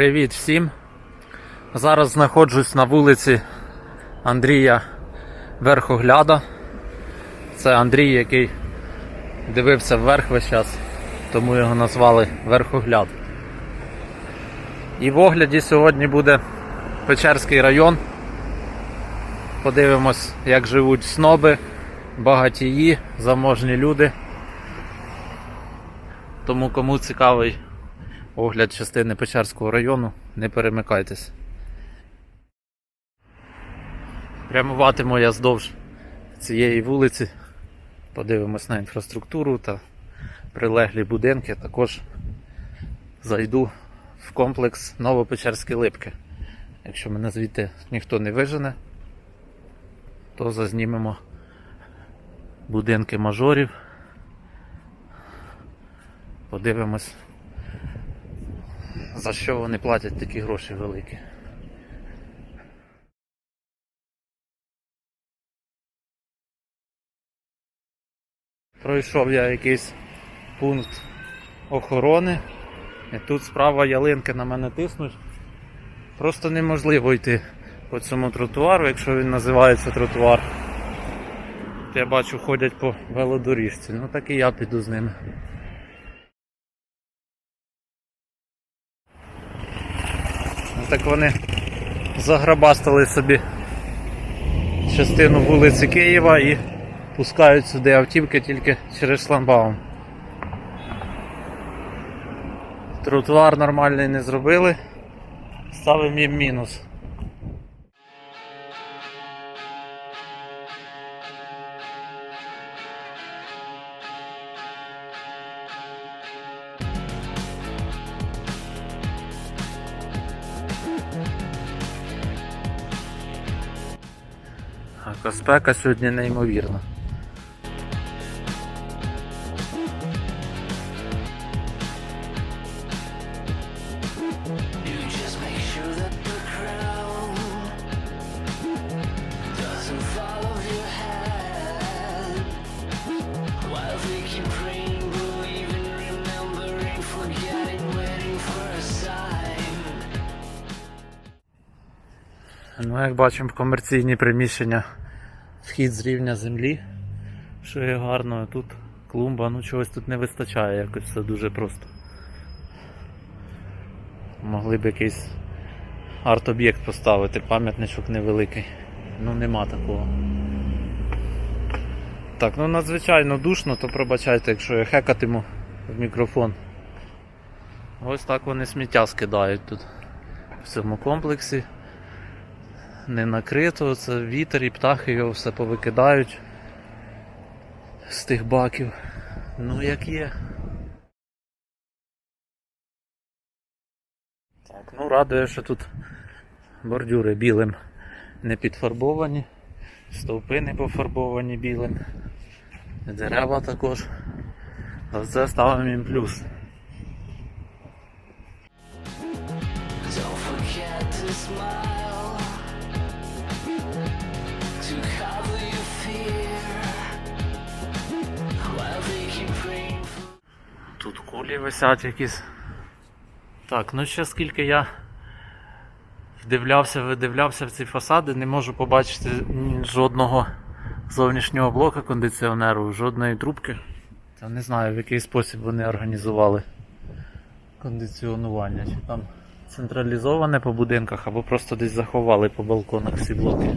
Привіт всім! Зараз знаходжусь на вулиці Андрія Верхогляда. Це Андрій, який дивився вверх весь час, тому його назвали Верхогляд. І в огляді сьогодні буде Печерський район. Подивимось, як живуть сноби, багатії, заможні люди. Тому кому цікавий огляд частини Печерського району, не перемикайтесь. Прямуватиму я здовж цієї вулиці. Подивимось на інфраструктуру та прилеглі будинки. Також зайду в комплекс Новопечерські липки. Якщо мене звідти ніхто не вижене, то зазнімемо будинки мажорів. Подивимось, за що вони платять такі гроші великі. Пройшов я якийсь пункт охорони, і тут справа ялинки на мене тиснуть. Просто неможливо йти по цьому тротуару, якщо він називається тротуар. Я бачу, ходять по велодоріжці, ну так і я піду з ними. Так вони заграбастали собі частину вулиці Києва і пускають сюди автівки тільки через шламбаум. Тротуар нормальний не зробили, ставимо їм мінус. Waiting for a sign. Ну, як бачимо, комерційні приміщення вхід з рівня землі, що є гарно, тут клумба, ну чогось тут не вистачає, якось все дуже просто. Могли б якийсь арт-об'єкт поставити, пам'ятничок невеликий. Ну нема такого. Так, ну надзвичайно душно, то пробачайте, якщо я хекатиму в мікрофон. Ось так вони сміття скидають тут в цьому комплексі не накрито, це вітер і птахи його все повикидають з тих баків. Ну як є. Так, ну радує, що тут бордюри білим не підфарбовані, стовпи не пофарбовані білим, дерева також. За це ставимо їм плюс. Don't forget to smile. Тут кулі висять якісь. Так, ну ще скільки я вдивлявся, видивлявся в ці фасади, не можу побачити жодного зовнішнього блока кондиціонеру, жодної трубки. Та не знаю в який спосіб вони організували кондиціонування. Чи там централізоване по будинках, або просто десь заховали по балконах всі блоки.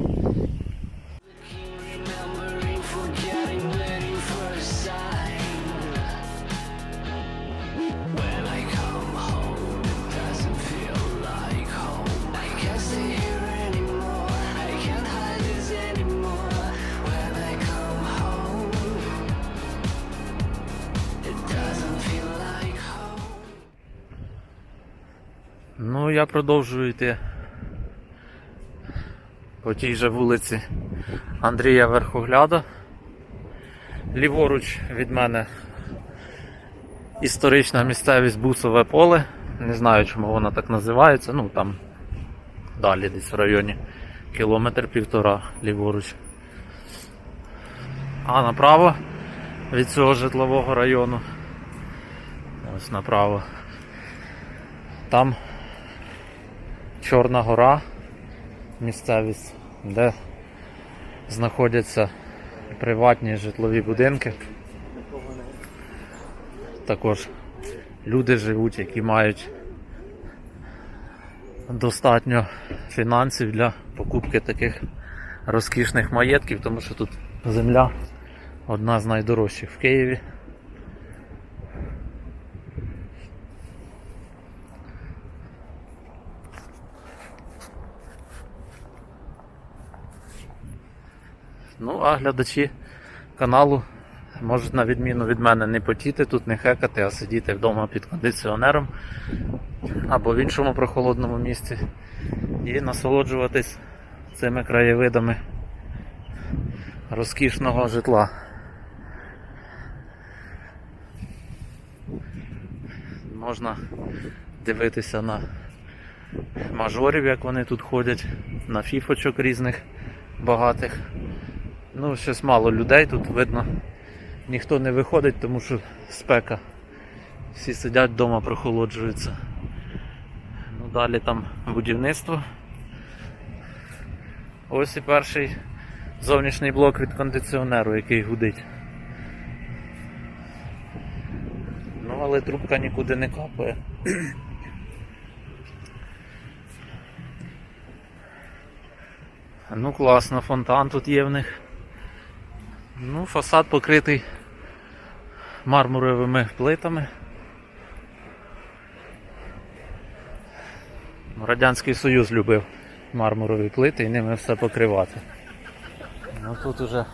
Я продовжую йти по тій же вулиці Андрія Верхогляда. Ліворуч від мене історична місцевість Бусове поле. Не знаю, чому вона так називається. Ну там далі десь в районі кілометр півтора ліворуч. А направо від цього житлового району. Ось направо. Там Чорна гора, місцевість, де знаходяться приватні житлові будинки. Також люди живуть, які мають достатньо фінансів для покупки таких розкішних маєтків, тому що тут земля одна з найдорожчих в Києві. Ну, а глядачі каналу можуть на відміну від мене не потіти тут, не хекати, а сидіти вдома під кондиціонером або в іншому прохолодному місці і насолоджуватись цими краєвидами розкішного житла. Можна дивитися на мажорів, як вони тут ходять, на фіфочок різних багатих. Ну, щось мало людей тут видно. Ніхто не виходить, тому що спека. Всі сидять вдома, прохолоджуються. Ну, далі там будівництво. Ось і перший зовнішній блок від кондиціонеру, який гудить. Ну, але трубка нікуди не капає. Ну класно, фонтан тут є в них. Ну, фасад покритий мармуровими плитами. Радянський Союз любив мармурові плити і ними все покривати. Ну тут уже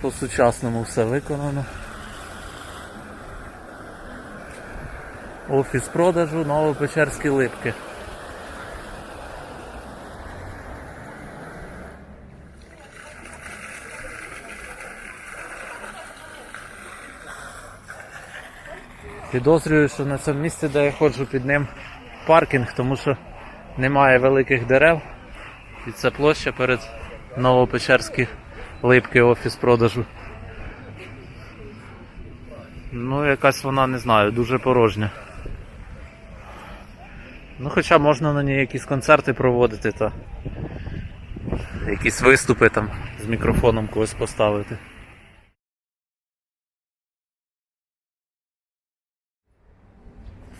по-сучасному все виконано. Офіс продажу Новопечерські липки. Підозрюю, що на цьому місці, де я ходжу під ним паркінг, тому що немає великих дерев. І це площа перед Новопечерські липки офіс продажу. Ну, якась вона не знаю, дуже порожня. Ну, хоча можна на ній якісь концерти проводити та якісь виступи там з мікрофоном когось поставити.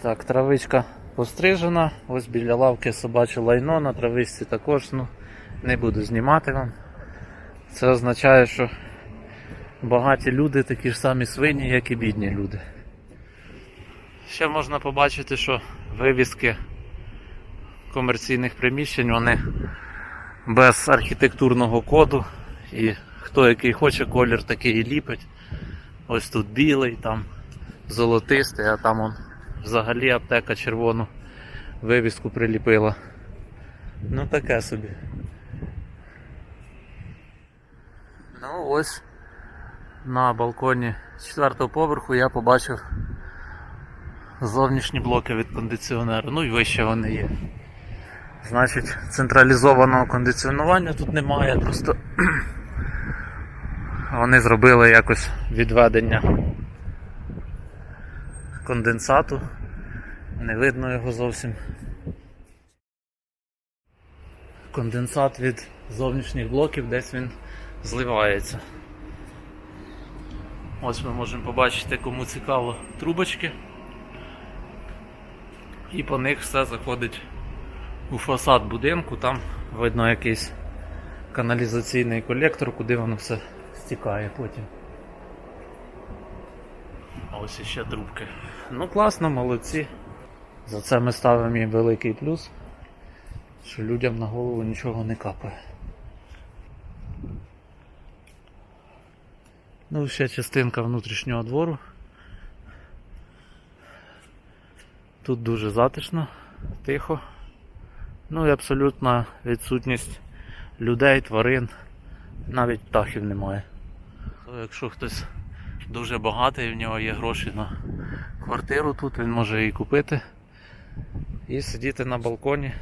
Так, травичка пострижена, ось біля лавки собаче лайно, на травичці також, ну, не буду знімати вам. Це означає, що багаті люди такі ж самі свині, як і бідні люди. Ще можна побачити, що вивіски комерційних приміщень вони без архітектурного коду. І хто який хоче колір такий і ліпить. Ось тут білий, там золотистий, а там он взагалі аптека червону вивіску приліпила. Ну таке собі. Ну ось на балконі четвертого поверху я побачив зовнішні блоки від кондиціонеру. Ну і вище вони є. Значить, централізованого кондиціонування тут немає, просто вони зробили якось відведення конденсату. Не видно його зовсім. Конденсат від зовнішніх блоків десь він зливається. Ось ми можемо побачити, кому цікаво, трубочки. І по них все заходить у фасад будинку, там видно якийсь каналізаційний колектор, куди воно все стікає потім. Ось іще трубки. Ну класно, молодці. За це ми ставимо їм великий плюс, що людям на голову нічого не капає. Ну, ще частинка внутрішнього двору. Тут дуже затишно, тихо. Ну і абсолютна відсутність людей, тварин, навіть птахів немає. То якщо хтось дуже багатий, в нього є гроші на квартиру тут, він може її купити і сидіти на балконі,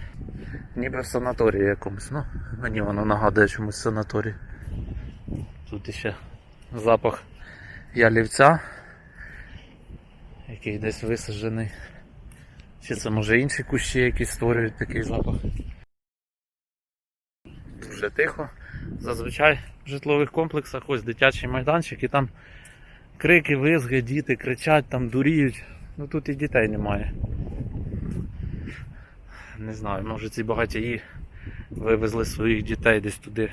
ніби в санаторії якомусь. Ну, мені воно нагадує чомусь санаторій. Тут іще запах ялівця, який десь висаджений Чи це може інші кущі, які створюють такий запах. Дуже тихо. Зазвичай в житлових комплексах ось дитячий майданчик і там крики, визги, діти кричать, там дуріють. Ну тут і дітей немає. Не знаю, може ці багатії вивезли своїх дітей десь туди.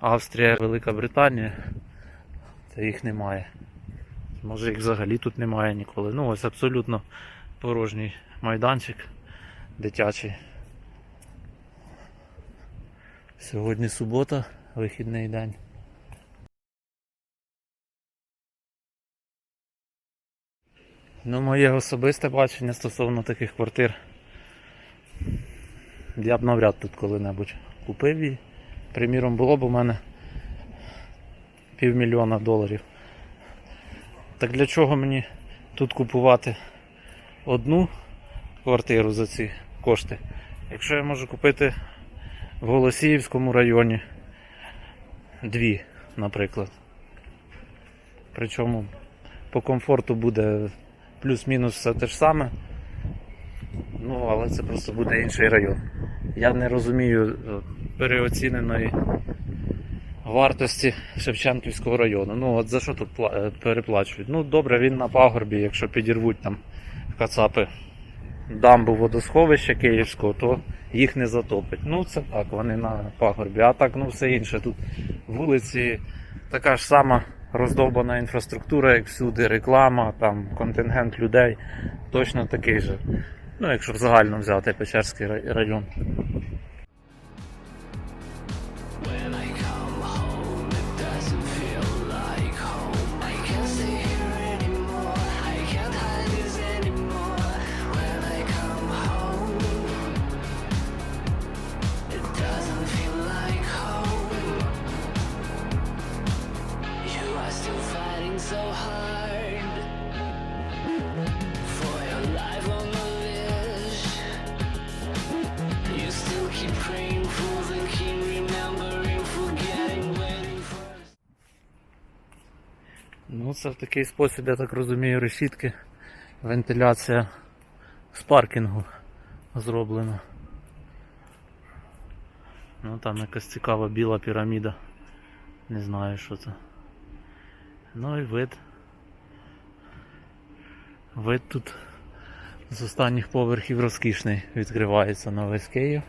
Австрія, Велика Британія. Та їх немає. Може їх взагалі тут немає ніколи. Ну ось абсолютно порожній майданчик дитячий. Сьогодні субота, вихідний день. Ну, моє особисте бачення стосовно таких квартир. Я б навряд тут коли-небудь купив її. Приміром, було б у мене півмільйона доларів. Так для чого мені тут купувати одну квартиру за ці кошти? Якщо я можу купити в Голосіївському районі дві, наприклад. Причому по комфорту буде плюс-мінус все те ж саме. Ну, але це просто буде інший район. Я не розумію е, переоціненої вартості Шевченківського району. Ну, от за що тут е, переплачують? Ну, добре, він на пагорбі, якщо підірвуть там кацапи дамбу водосховища Київського, то їх не затопить. Ну, це так, вони на пагорбі. А так, ну все інше. Тут вулиці така ж сама роздовбана інфраструктура, як всюди, реклама, там контингент людей точно такий же. Ну, якщо в загальному взяти Печерський район. Це в такий спосіб, я так розумію, решітки. Вентиляція з паркінгу зроблена. Ну там якась цікава біла піраміда. Не знаю, що це. Ну і вид. Вид тут з останніх поверхів розкішний відкривається на весь Київ.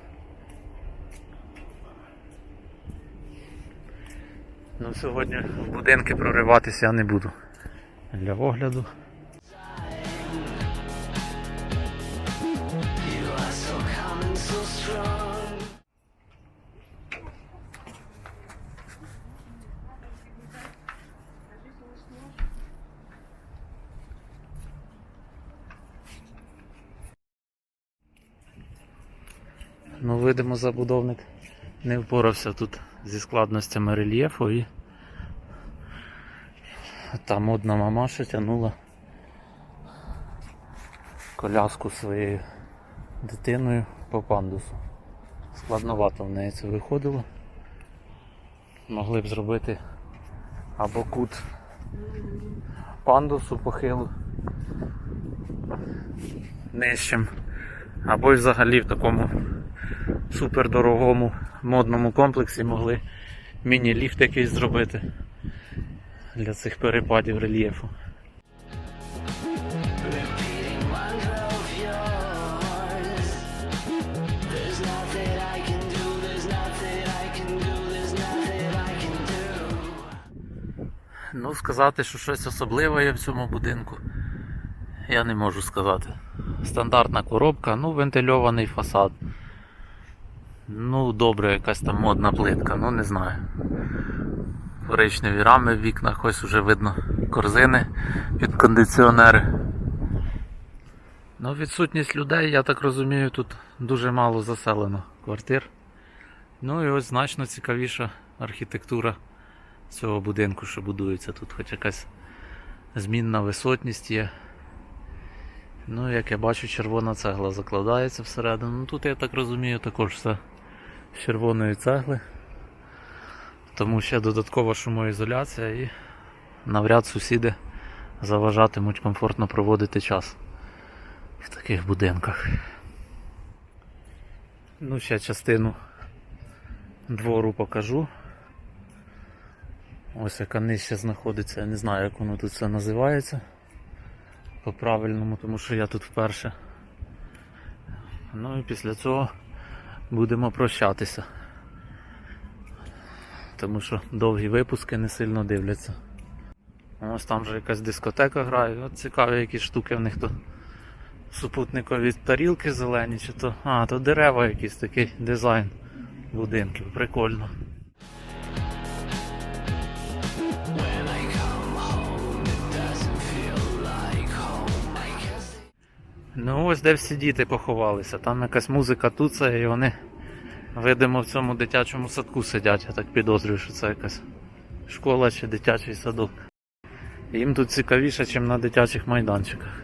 Ну, сьогодні в будинки прориватися я не буду. Для огляду. Ну, видимо, забудовник не впорався тут зі складностями рельєфу і там одна мамаша тягнула коляску своєю дитиною по пандусу. Складновато в неї це виходило. Могли б зробити або кут пандусу похилу нижчим, або й взагалі в такому супердорогому модному комплексі могли міні-ліфт якийсь зробити для цих перепадів рельєфу. Ну, сказати, що щось особливе є в цьому будинку, я не можу сказати. Стандартна коробка, ну, вентильований фасад. Ну, добре, якась там модна плитка, ну не знаю. Коричневі рами в вікнах, ось уже видно корзини під кондиціонери. Ну, відсутність людей, я так розумію, тут дуже мало заселено квартир. Ну і ось значно цікавіша архітектура цього будинку, що будується. Тут хоч якась змінна висотність є. Ну, як я бачу, червона цегла закладається всередину. Ну тут я так розумію також все з червоної цегли. Тому ще додаткова шумоізоляція і навряд сусіди заважатимуть комфортно проводити час. в таких будинках. Ну, ще частину двору покажу. Ось яка нижче знаходиться, я не знаю, як воно тут все називається. По-правильному, тому що я тут вперше. Ну і після цього будемо прощатися. Тому що довгі випуски не сильно дивляться. Ось там вже якась дискотека грає. От цікаві які штуки в них тут. Супутникові тарілки зелені, чи то. А, то дерева якісь такий дизайн будинків. Прикольно. Ну ось де всі діти поховалися. Там якась музика туцає і вони, видимо, в цьому дитячому садку сидять. Я так підозрюю, що це якась школа чи дитячий садок. Їм тут цікавіше, ніж на дитячих майданчиках.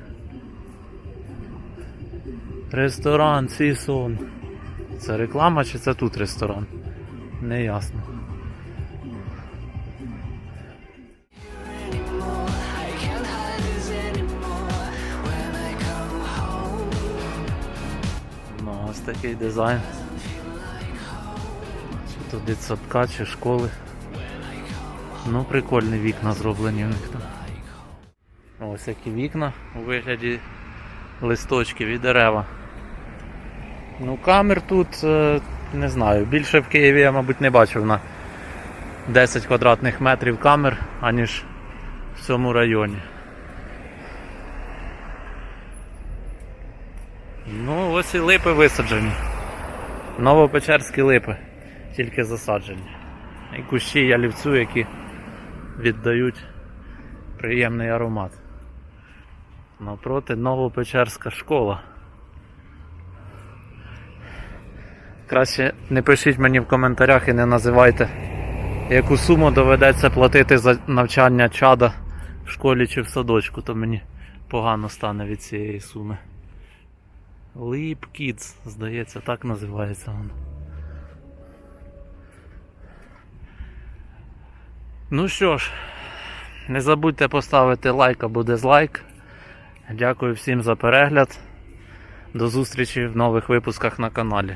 Ресторан Сісон. Це реклама чи це тут ресторан? Не ясно. anymore. I can't hide this anymore. When I come home, Ну, ось такий дизайн. Чи дитсадка, чи школи. Ну, прикольні вікна зроблені в них там. Ось які вікна у вигляді листочків і дерева. Ну, камер тут е, не знаю. Більше в Києві я, мабуть, не бачив на 10 квадратних метрів камер, аніж в цьому районі. Ну, ось і липи висаджені. Новопечерські липи, тільки засаджені. І кущі ялівцю, які віддають приємний аромат. Напроти Новопечерська школа. Краще не пишіть мені в коментарях і не називайте, яку суму доведеться платити за навчання чада в школі чи в садочку, то мені погано стане від цієї суми. Leap Kids, здається, так називається воно. Ну що ж, не забудьте поставити лайк або дизлайк. Дякую всім за перегляд. До зустрічі в нових випусках на каналі.